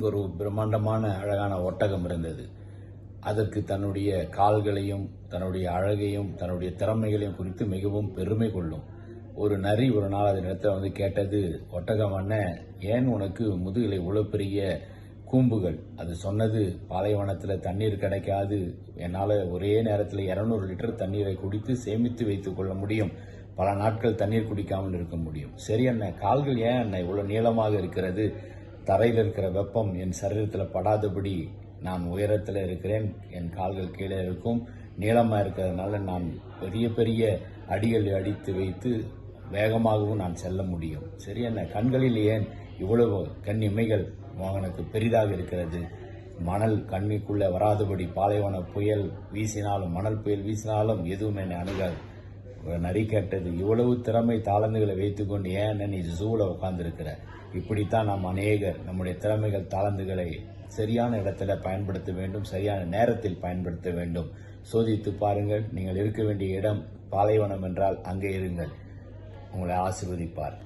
ஒரு பிரம்மாண்டமான அழகான ஒட்டகம் இருந்தது. அதற்கு தன்னுடைய கால்களையும் தன்னுடைய அழகையும் தன்னுடைய திறமைகளையும் குறித்து மிகவும் பெருமை கொள்ளும். ஒரு நரி ஒரு நாள் அது இடத்துல வந்து கேட்டது ஒட்டகம் அண்ணன் ஏன் உனக்கு முதுகலை இவ்வளவு பெரிய கூம்புகள்? அது சொன்னது பாலைவனத்தில் தண்ணீர் கிடைக்காது. என்னால் ஒரே நேரத்தில் இரநூறு லிட்டர் தண்ணீரை குடித்து சேமித்து வைத்துக் கொள்ள முடியும். பல நாட்கள் தண்ணீர் குடிக்காமல் இருக்க முடியும். சரி அண்ணன் கால்கள் ஏன் அண்ணன் இவ்வளோ நீளமாக இருக்கிறது? தரையில் இருக்கிற வெப்பம் என் சரீரத்தில் படாதபடி நான் உயரத்தில் இருக்கிறேன். என் கால்கள் கீழே இருக்கும். நீளமாக இருக்கிறதுனால நான் பெரிய பெரிய அடிகள் அடித்து வைத்து வேகமாகவும் நான் செல்ல முடியும். சரி என்ன கண்களில் ஏன் இவ்வளவு கண் இமைகள் மகனுக்கு பெரிதாக இருக்கிறது? மணல் கண்ணிக்குள்ளே வராதபடி பாலைவன புயல் வீசினாலும் மணல் புயல் வீசினாலும் எதுவும் என்னை அணுகாது. நரி கேட்டது இவ்வளவு திறமை தாளந்துகளை வைத்துக்கொண்டு ஏன் நீ ஜூவில் உட்காந்துருக்கிற இப்படித்தான் நாம் அநேகர் நம்முடைய திறமைகள் தாளந்துகளை சரியான இடத்துல பயன்படுத்த வேண்டும் சரியான நேரத்தில் பயன்படுத்த வேண்டும். சோதித்து பாருங்கள் நீங்கள் இருக்க வேண்டிய இடம் பாலைவனம் என்றால் அங்கே இருங்கள். உங்களை ஆசிர்வதிப்பார்.